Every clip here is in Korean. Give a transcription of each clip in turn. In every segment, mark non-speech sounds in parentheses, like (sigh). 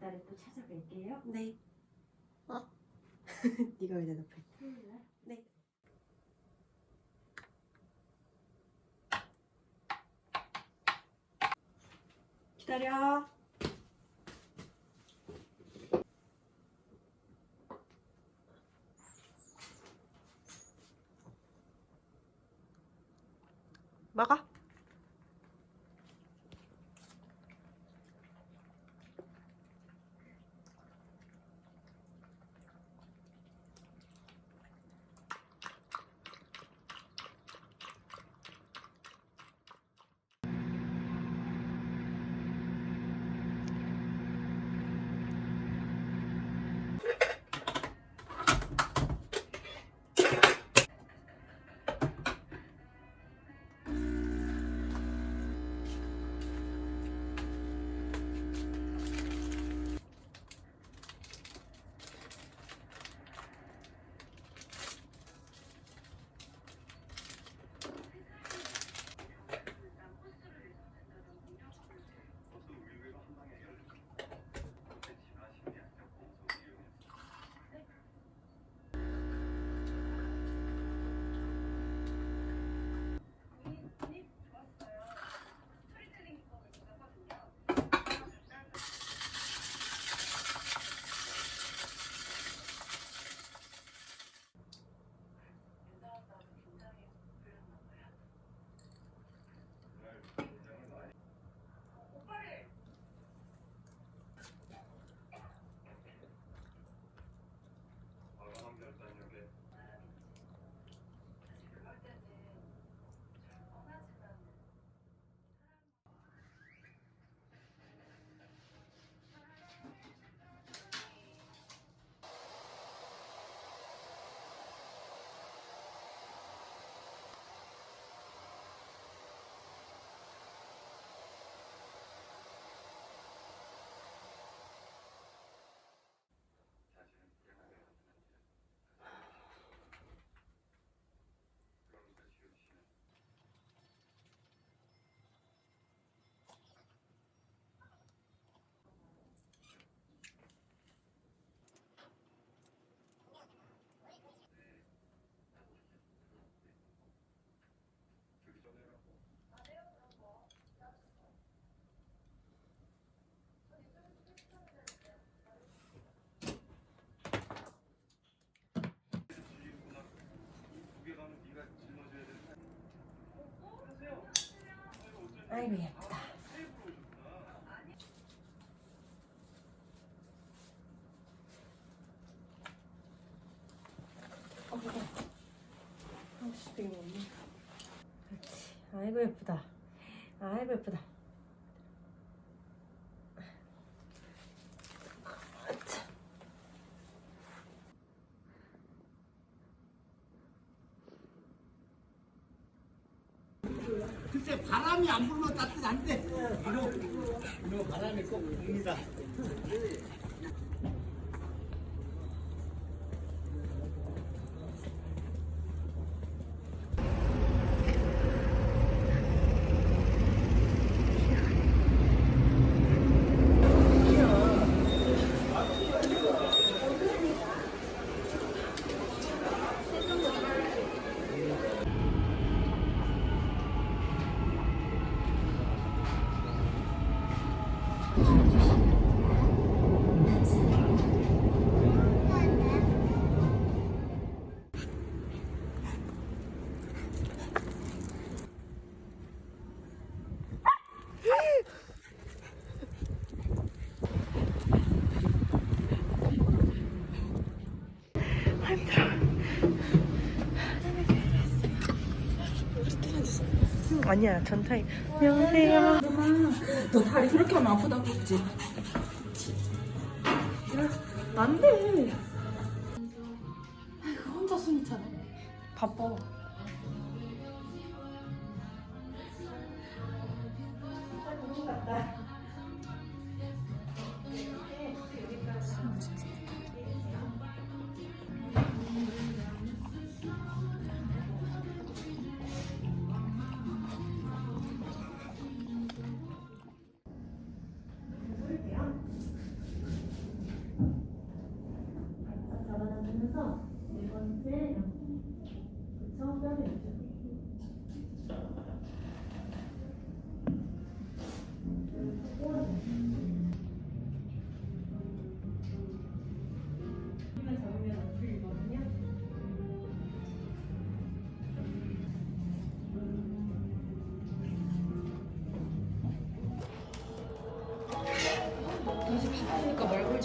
이제 5월달에 또 찾아뵐게요. 네. 어? (laughs) 네가 왜 대답해? 토요일 날. 네. 기다려. 아이고 예쁘다. 어, 되게 많네. 그렇지. 아이고 예쁘다. 아이고 예쁘다. 글쎄 바람이 안 불면 따뜻한데 이거 바람이 꼭 붑니다. 아니야 전타임 안녕하세요. 너 다리 그렇게 하면 아프다고 했지? 안돼. 아이고 그 혼자 숨이 차네. 바빠. 아, 빨리 갔다.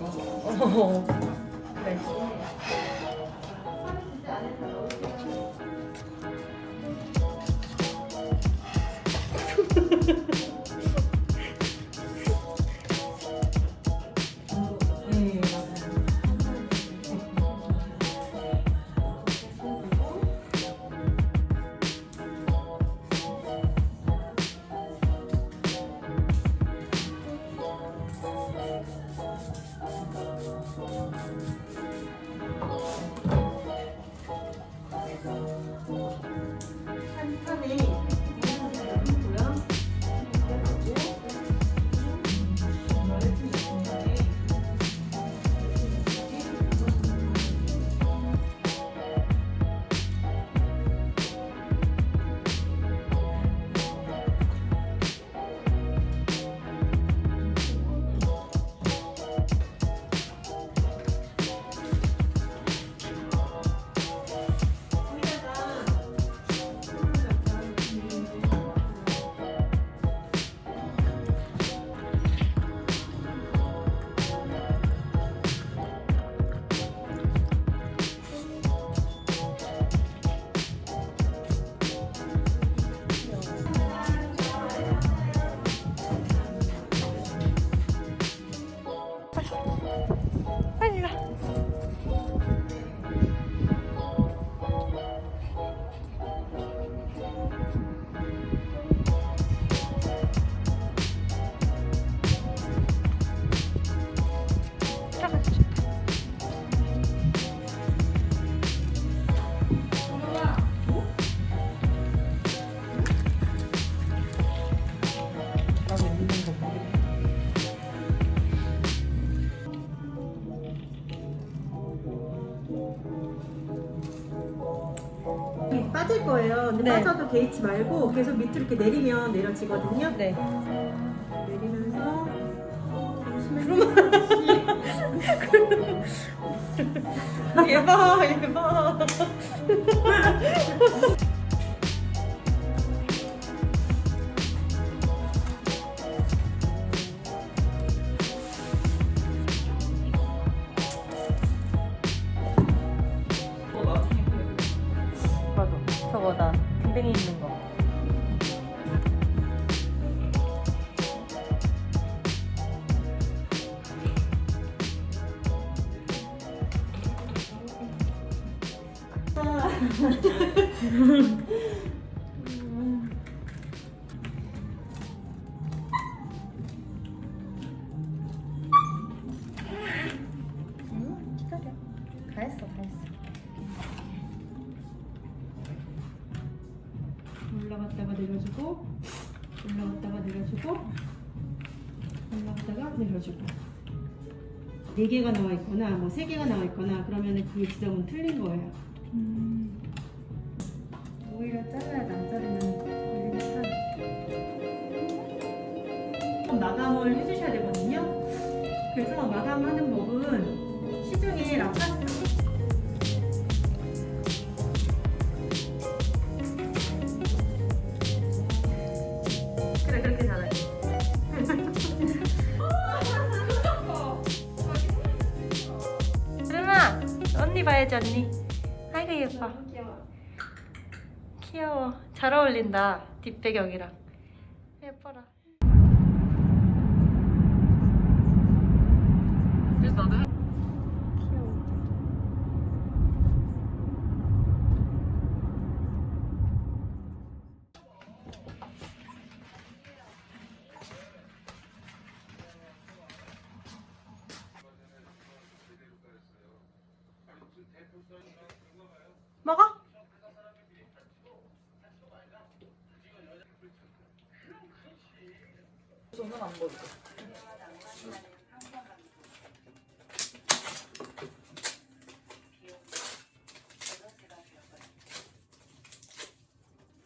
어. 그래. (laughs) 개의치 말고 계속 밑으로 이렇게 내리면 내려지거든요. 네. 내리면서 조심해. (laughs) 얘봐, 얘봐. (laughs) 올라갔다가 내려주고 올라갔다가 내려주고 올라갔다가 내려주고 네 개가 나와 있거나 뭐 세 개가 나와 있거나 그러면은 그 지점은 틀린 거예요. 오히려 잘라야 남자들은 걸리니까. 마감을 해주셔야 되거든요. 그래서 마감하는 법은 시중에 라파스 그래, 그렇게 잘해. (laughs) 르마, 언니 봐야지, 언니. 아이고, 예뻐. 귀여워. 잘 어울린다, 뒷배경이랑. 예뻐라. 먹어? 저는 안 보이고.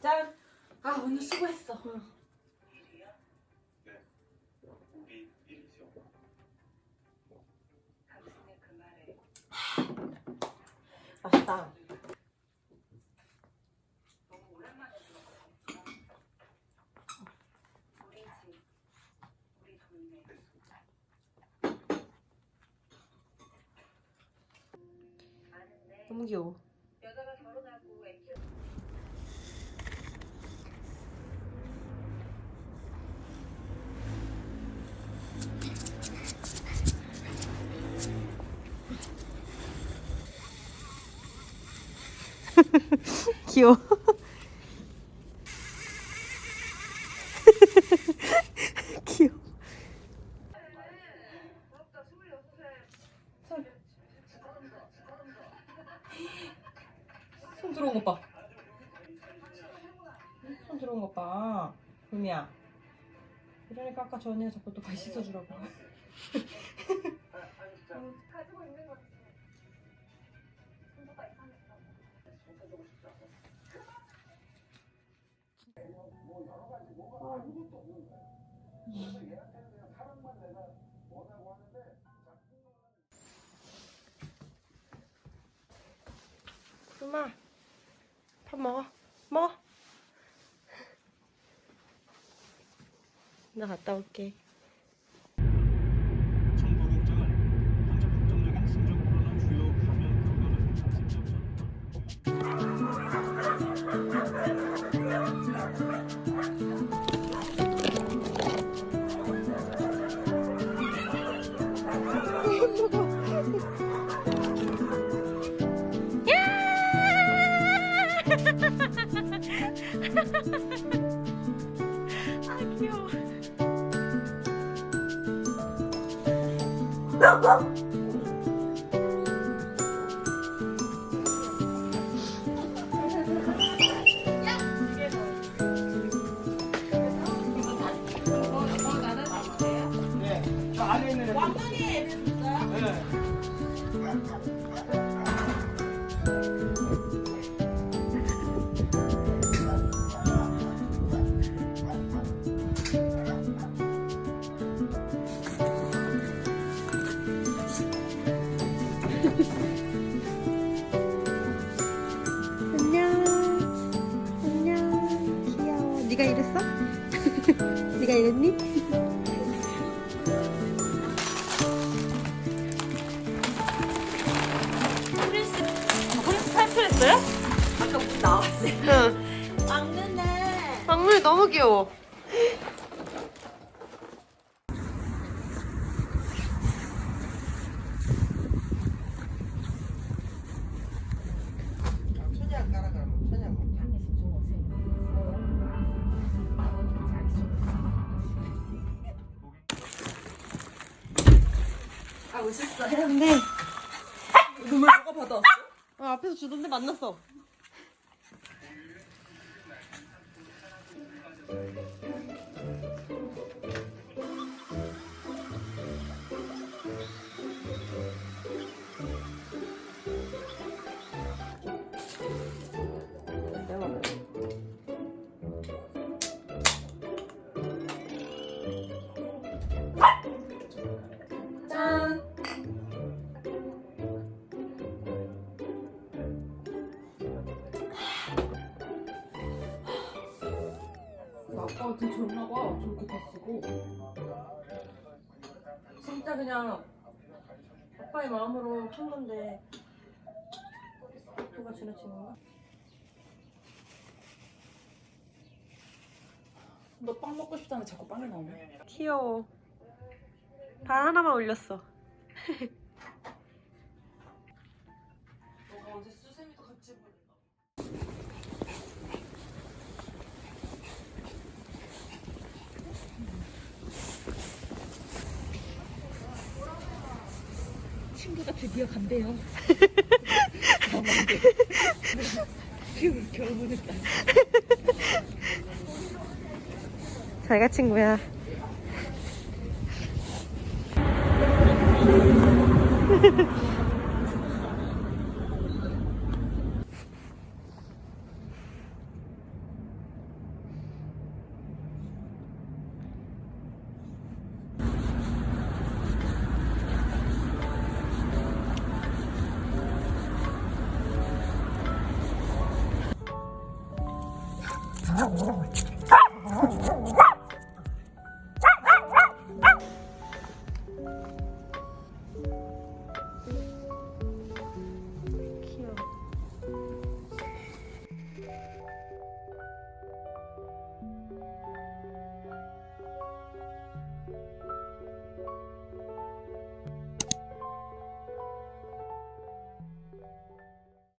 짠! 아 오늘 수고했어. 맛있다. 너무 (laughs) 귀여워. 귀여워. 손 들어온 것 봐. 손 들어온 것 봐. 루미야. 이러니까 아까 전에 자꾸 또 발 씻어주라고. 밥 먹어. 먹어. 나 갔다 올게. 정부 응. 막내네. 막물 너무 귀여워. 천양 먹자. 아 오셨어요? 네. 눈물 누가 받아왔어? 어, 앞에서 주던데 만났어. 되게 젊나봐 저렇게 다 쓰고 진짜 그냥 아빠의 마음으로 한 건데 누가 지나치는 거야? 너 빵 먹고 싶다는데 자꾸 빵이 나오네 귀여워. 발 하나만 올렸어. (laughs) 친구가 드디어 간대요. 지금 결혼했다. 잘가 친구야. (laughs)